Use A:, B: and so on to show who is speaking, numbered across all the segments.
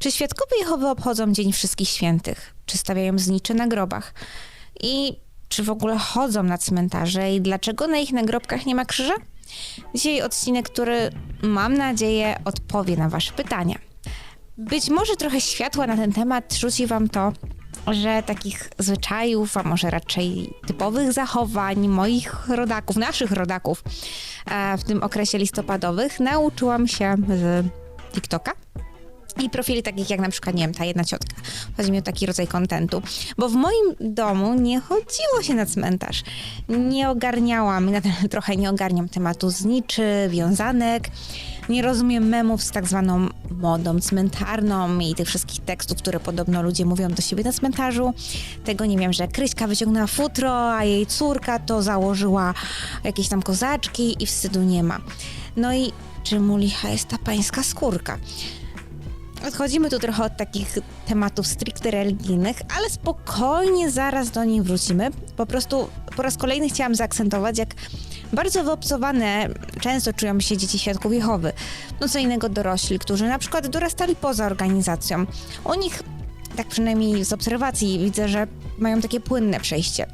A: Czy świadkowie Jehowy obchodzą Dzień Wszystkich Świętych? Czy stawiają znicze na grobach? I czy w ogóle chodzą na cmentarze i dlaczego na ich nagrobkach nie ma krzyża? Dzisiaj odcinek, który mam nadzieję odpowie na Wasze pytania. Być może trochę światła na ten temat rzuci Wam to, że takich zwyczajów, a może raczej typowych zachowań moich rodaków, naszych rodaków e, w tym okresie listopadowych nauczyłam się z TikToka. I profili takich jak na przykład, nie wiem, ta jedna ciotka. Chodzi mi o taki rodzaj kontentu. Bo w moim domu nie chodziło się na cmentarz. Nie ogarniałam, nadal trochę nie ogarniam tematu zniczy, wiązanek. Nie rozumiem memów z tak zwaną modą cmentarną i tych wszystkich tekstów, które podobno ludzie mówią do siebie na cmentarzu. Tego nie wiem, że Kryśka wyciągnęła futro, a jej córka to założyła jakieś tam kozaczki i wstydu nie ma. No i czemu licha jest ta pańska skórka? Odchodzimy tu trochę od takich tematów stricte religijnych, ale spokojnie zaraz do nich wrócimy. Po prostu po raz kolejny chciałam zaakcentować, jak bardzo wyobcowane często czują się dzieci świadków Jehowy. No co innego dorośli, którzy na przykład dorastali poza organizacją. U nich, tak przynajmniej z obserwacji, widzę, że mają takie płynne przejście.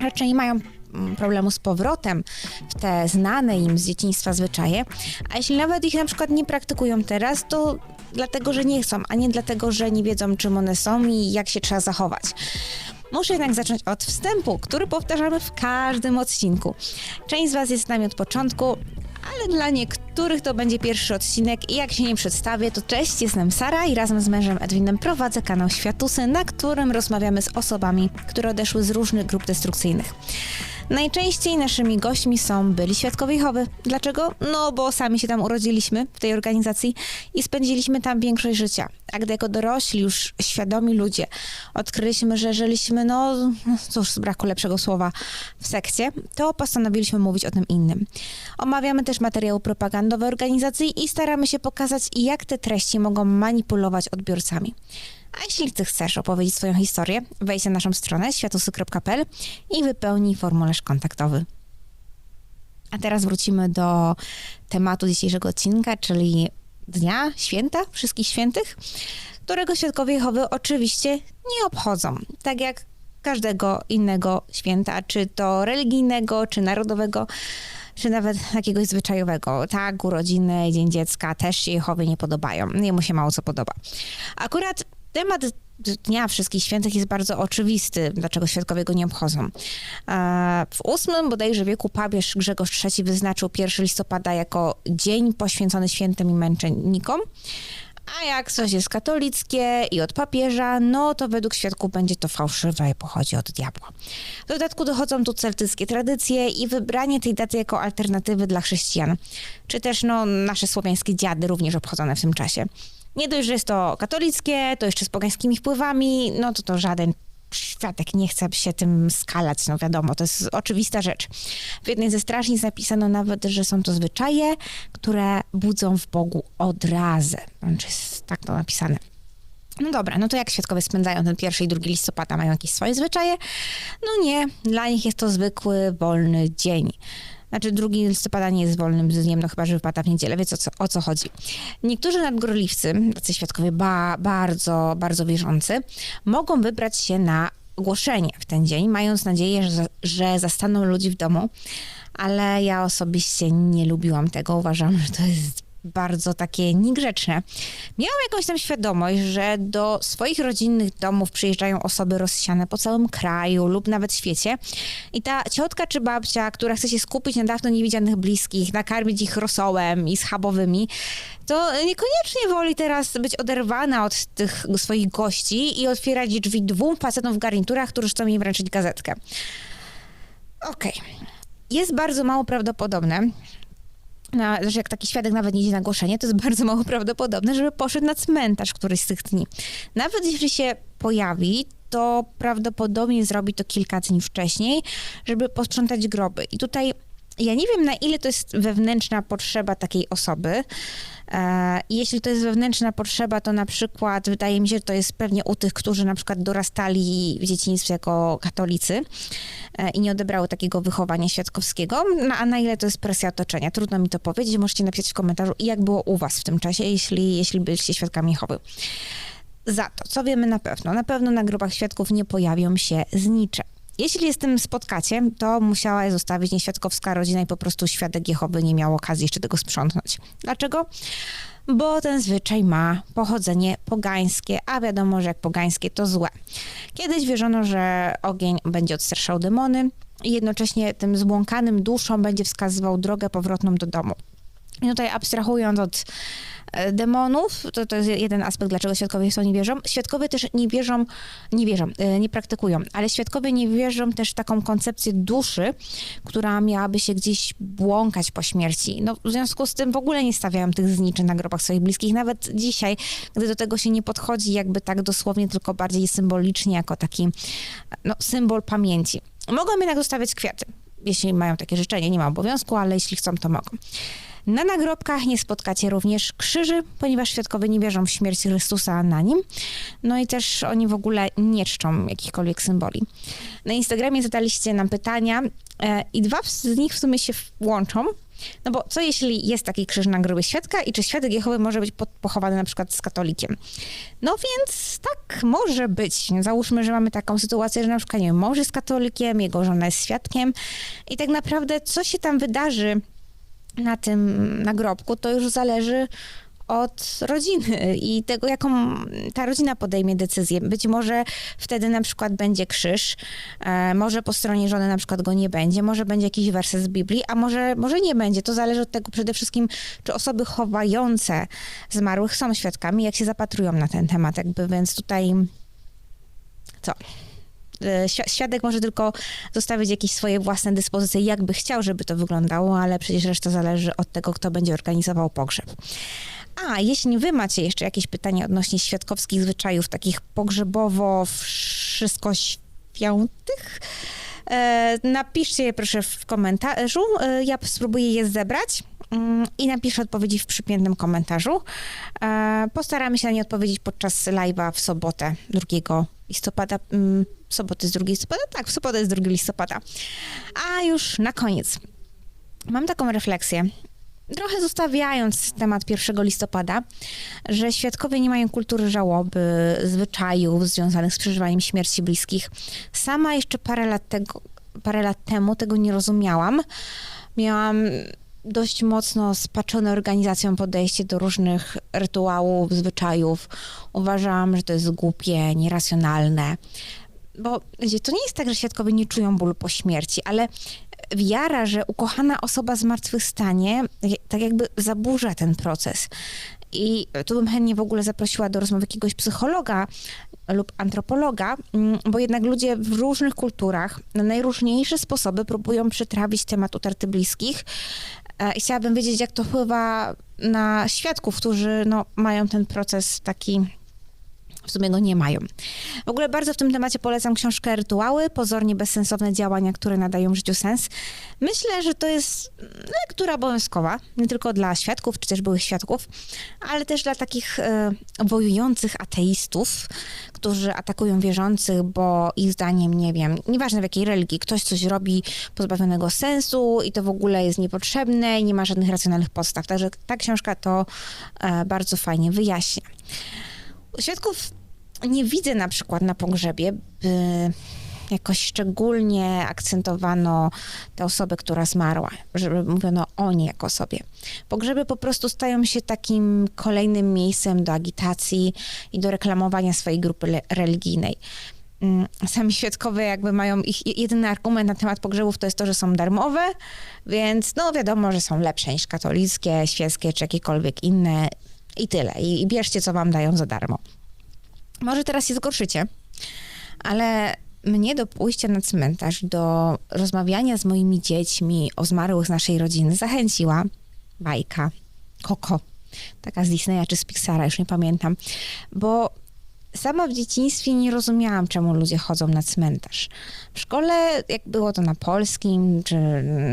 A: Raczej nie mają mm, problemu z powrotem w te znane im z dzieciństwa zwyczaje, a jeśli nawet ich na przykład nie praktykują teraz, to dlatego, że nie chcą, a nie dlatego, że nie wiedzą, czym one są i jak się trzeba zachować. Muszę jednak zacząć od wstępu, który powtarzamy w każdym odcinku. Część z Was jest z nami od początku, ale dla niektórych to będzie pierwszy odcinek i jak się nie przedstawię, to cześć, jestem Sara i razem z mężem Edwinem prowadzę kanał Światusy, na którym rozmawiamy z osobami, które odeszły z różnych grup destrukcyjnych. Najczęściej naszymi gośćmi są byli świadkowie Jehowy. Dlaczego? No, bo sami się tam urodziliśmy w tej organizacji i spędziliśmy tam większość życia. A gdy jako dorośli, już świadomi ludzie odkryliśmy, że żyliśmy, no, no cóż, z braku lepszego słowa, w sekcie, to postanowiliśmy mówić o tym innym. Omawiamy też materiały propagandowe organizacji i staramy się pokazać, jak te treści mogą manipulować odbiorcami. A jeśli ty chcesz opowiedzieć swoją historię, wejdź na naszą stronę światosy.pl i wypełnij formularz kontaktowy. A teraz wrócimy do tematu dzisiejszego odcinka, czyli Dnia Święta Wszystkich Świętych, którego świadkowie Jehowy oczywiście nie obchodzą, tak jak każdego innego święta, czy to religijnego, czy narodowego, czy nawet jakiegoś zwyczajowego. Tak, urodziny, Dzień Dziecka też się Jehowie nie podobają. Jemu się mało co podoba. Akurat temat Dnia Wszystkich Świętych jest bardzo oczywisty, dlaczego świadkowie go nie obchodzą. W ósmym bodajże wieku papież Grzegorz III wyznaczył 1 listopada jako dzień poświęcony świętym i męczennikom. A jak coś jest katolickie i od papieża, no to według świadków będzie to fałszywe i pochodzi od diabła. W dodatku dochodzą tu celtyckie tradycje i wybranie tej daty jako alternatywy dla chrześcijan, czy też no, nasze słowiańskie dziady również obchodzone w tym czasie. Nie dość, że jest to katolickie, to jeszcze z pogańskimi wpływami, no to to żaden świadek nie chce się tym skalać, no wiadomo, to jest oczywista rzecz. W jednej ze strażnic napisano nawet, że są to zwyczaje, które budzą w Bogu odrazę. Czy jest tak to napisane. No dobra, no to jak świadkowie spędzają ten pierwszy i drugi listopada? Mają jakieś swoje zwyczaje? No nie, dla nich jest to zwykły, wolny dzień. Znaczy drugi listopada nie jest wolnym dniem, no chyba, że wypada w niedzielę. Wiecie o co, o co chodzi. Niektórzy nadgorliwcy, tacy świadkowie ba, bardzo, bardzo wierzący, mogą wybrać się na ogłoszenie w ten dzień, mając nadzieję, że, że zastaną ludzi w domu, ale ja osobiście nie lubiłam tego. Uważam, że to jest bardzo takie niegrzeczne. Miałam jakąś tam świadomość, że do swoich rodzinnych domów przyjeżdżają osoby rozsiane po całym kraju lub nawet świecie i ta ciotka czy babcia, która chce się skupić na dawno niewidzianych bliskich, nakarmić ich rosołem i schabowymi, to niekoniecznie woli teraz być oderwana od tych swoich gości i otwierać drzwi dwóm facetom w garniturach, którzy chcą jej wręczyć gazetkę. Okej. Okay. Jest bardzo mało prawdopodobne, na, jak taki świadek nawet nie idzie na głoszenie, to jest bardzo mało prawdopodobne, żeby poszedł na cmentarz któryś z tych dni. Nawet jeśli się pojawi, to prawdopodobnie zrobi to kilka dni wcześniej, żeby posprzątać groby. I tutaj ja nie wiem, na ile to jest wewnętrzna potrzeba takiej osoby, i jeśli to jest wewnętrzna potrzeba, to na przykład wydaje mi się, że to jest pewnie u tych, którzy na przykład dorastali w dzieciństwie jako katolicy e, i nie odebrały takiego wychowania świadkowskiego, no, a na ile to jest presja otoczenia. Trudno mi to powiedzieć, możecie napisać w komentarzu, jak było u was w tym czasie, jeśli, jeśli byliście świadkami Jehowy. Za to, co wiemy na pewno? Na pewno na grobach świadków nie pojawią się znicze. Jeśli je z tym spotkacie, to musiała je zostawić nieświadkowska rodzina i po prostu świadek Jehowy nie miał okazji jeszcze tego sprzątnąć. Dlaczego? Bo ten zwyczaj ma pochodzenie pogańskie, a wiadomo, że jak pogańskie to złe. Kiedyś wierzono, że ogień będzie odstraszał demony i jednocześnie tym zbłąkanym duszom będzie wskazywał drogę powrotną do domu. I tutaj abstrahując od e, demonów, to, to jest jeden aspekt, dlaczego świadkowie w to nie wierzą. Świadkowie też nie wierzą, nie wierzą, e, nie praktykują, ale świadkowie nie wierzą też w taką koncepcję duszy, która miałaby się gdzieś błąkać po śmierci. No, w związku z tym w ogóle nie stawiają tych zniczy na grobach swoich bliskich. Nawet dzisiaj, gdy do tego się nie podchodzi jakby tak dosłownie, tylko bardziej symbolicznie, jako taki no, symbol pamięci. Mogą jednak zostawiać kwiaty, jeśli mają takie życzenie. Nie ma obowiązku, ale jeśli chcą, to mogą. Na nagrobkach nie spotkacie również krzyży, ponieważ świadkowie nie wierzą w śmierć Chrystusa na nim. No i też oni w ogóle nie czczą jakichkolwiek symboli. Na Instagramie zadaliście nam pytania e, i dwa z nich w sumie się łączą. No bo co jeśli jest taki krzyż na grobie świadka i czy świadek Jehowy może być pochowany na przykład z katolikiem? No więc tak może być. Załóżmy, że mamy taką sytuację, że na przykład nie wiem, mąż jest katolikiem, jego żona jest świadkiem i tak naprawdę co się tam wydarzy na tym nagrobku, to już zależy od rodziny i tego, jaką ta rodzina podejmie decyzję. Być może wtedy na przykład będzie krzyż, e, może po stronie żony na przykład go nie będzie, może będzie jakiś werset z Biblii, a może, może nie będzie. To zależy od tego przede wszystkim, czy osoby chowające zmarłych są świadkami, jak się zapatrują na ten temat, jakby, więc tutaj co? E, świadek może tylko zostawić jakieś swoje własne dyspozycje, jakby chciał, żeby to wyglądało, ale przecież reszta zależy od tego, kto będzie organizował pogrzeb. A jeśli wy macie jeszcze jakieś pytania odnośnie świadkowskich zwyczajów, takich pogrzebowo wszystko świętych, e, napiszcie je proszę w komentarzu. E, ja spróbuję je zebrać mm, i napiszę odpowiedzi w przypiętym komentarzu. Postaramy się na nie odpowiedzieć podczas live'a w sobotę 2 listopada. Mm, soboty z 2 listopada? Tak, w sobotę jest 2 listopada. A już na koniec. Mam taką refleksję, trochę zostawiając temat 1 listopada, że świadkowie nie mają kultury żałoby, zwyczajów związanych z przeżywaniem śmierci bliskich. Sama jeszcze parę lat, tego, parę lat temu tego nie rozumiałam. Miałam dość mocno spaczone organizacją podejście do różnych rytuałów, zwyczajów. Uważałam, że to jest głupie, nieracjonalne. Bo to nie jest tak, że świadkowie nie czują bólu po śmierci, ale wiara, że ukochana osoba zmartwychwstanie, tak jakby zaburza ten proces. I tu bym chętnie w ogóle zaprosiła do rozmowy jakiegoś psychologa lub antropologa, mm, bo jednak ludzie w różnych kulturach na najróżniejsze sposoby próbują przetrawić temat utraty bliskich. E, I chciałabym wiedzieć, jak to wpływa na świadków, którzy no, mają ten proces taki w sumie go nie mają. W ogóle bardzo w tym temacie polecam książkę Rytuały, pozornie bezsensowne działania, które nadają życiu sens. Myślę, że to jest lektura obowiązkowa, nie tylko dla świadków, czy też byłych świadków, ale też dla takich e, wojujących ateistów, którzy atakują wierzących, bo ich zdaniem, nie wiem, nieważne w jakiej religii, ktoś coś robi pozbawionego sensu i to w ogóle jest niepotrzebne i nie ma żadnych racjonalnych podstaw. Także ta książka to e, bardzo fajnie wyjaśnia. Świadków nie widzę na przykład na pogrzebie, by jakoś szczególnie akcentowano tę osobę, która zmarła, żeby mówiono o niej jako osobie. Pogrzeby po prostu stają się takim kolejnym miejscem do agitacji i do reklamowania swojej grupy religijnej. Mm, sami świadkowie jakby mają ich jedyny argument na temat pogrzebów to jest to, że są darmowe, więc no wiadomo, że są lepsze niż katolickie, świeckie czy jakiekolwiek inne i tyle. I, i bierzcie, co wam dają za darmo. Może teraz się zgorszycie, ale mnie do pójścia na cmentarz, do rozmawiania z moimi dziećmi o zmarłych z naszej rodziny zachęciła bajka Koko. Taka z Disneya czy z Pixara, już nie pamiętam. Bo sama w dzieciństwie nie rozumiałam, czemu ludzie chodzą na cmentarz. W szkole, jak było to na polskim, czy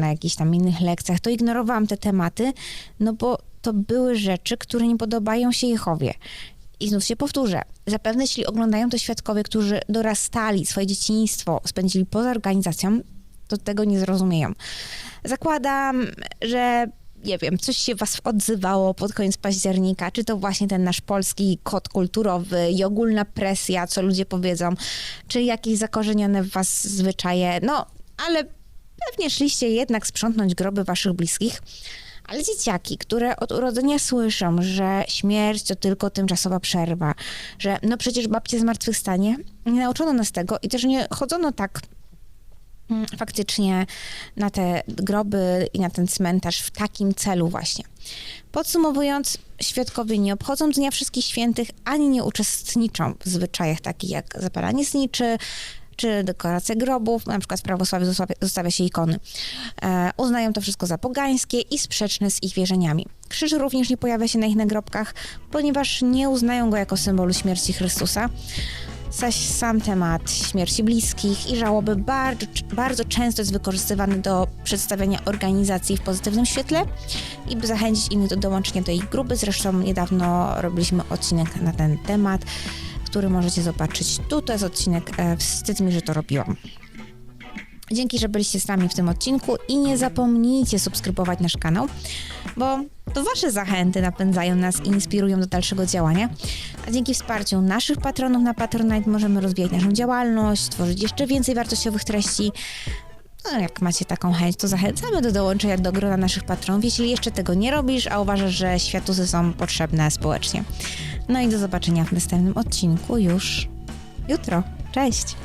A: na jakichś tam innych lekcjach, to ignorowałam te tematy, no bo to były rzeczy, które nie podobają się Jehowie. I znów się powtórzę. Zapewne jeśli oglądają to świadkowie, którzy dorastali, swoje dzieciństwo spędzili poza organizacją, to tego nie zrozumieją. Zakładam, że nie wiem, coś się was odzywało pod koniec października, czy to właśnie ten nasz polski kod kulturowy i ogólna presja, co ludzie powiedzą, czy jakieś zakorzenione w was zwyczaje, no, ale pewnie szliście jednak sprzątnąć groby waszych bliskich. Ale dzieciaki, które od urodzenia słyszą, że śmierć to tylko tymczasowa przerwa, że no przecież babcie zmartwychwstanie, nie nauczono nas tego i też nie chodzono tak mm, faktycznie na te groby i na ten cmentarz w takim celu właśnie. Podsumowując, świadkowie nie obchodzą Dnia Wszystkich Świętych, ani nie uczestniczą w zwyczajach takich jak zapalanie zniczy, czy dekoracja grobów, na przykład w prawosławiu zostawia, zostawia się ikony. E, uznają to wszystko za pogańskie i sprzeczne z ich wierzeniami. Krzyż również nie pojawia się na ich nagrobkach, ponieważ nie uznają go jako symbolu śmierci Chrystusa. Zaś sam temat śmierci bliskich i żałoby bardzo, bardzo często jest wykorzystywany do przedstawiania organizacji w pozytywnym świetle i by zachęcić innych do dołączenia do ich grupy. Zresztą niedawno robiliśmy odcinek na ten temat, który możecie zobaczyć tu. To jest odcinek e, Wstyd mi, że to robiłam. Dzięki, że byliście z nami w tym odcinku i nie zapomnijcie subskrybować nasz kanał, bo to Wasze zachęty napędzają nas i inspirują do dalszego działania. A dzięki wsparciu naszych patronów na Patronite możemy rozwijać naszą działalność, tworzyć jeszcze więcej wartościowych treści. No, jak macie taką chęć, to zachęcamy do dołączenia do grona naszych patronów, jeśli jeszcze tego nie robisz, a uważasz, że światusy są potrzebne społecznie. No i do zobaczenia w następnym odcinku już jutro. Cześć!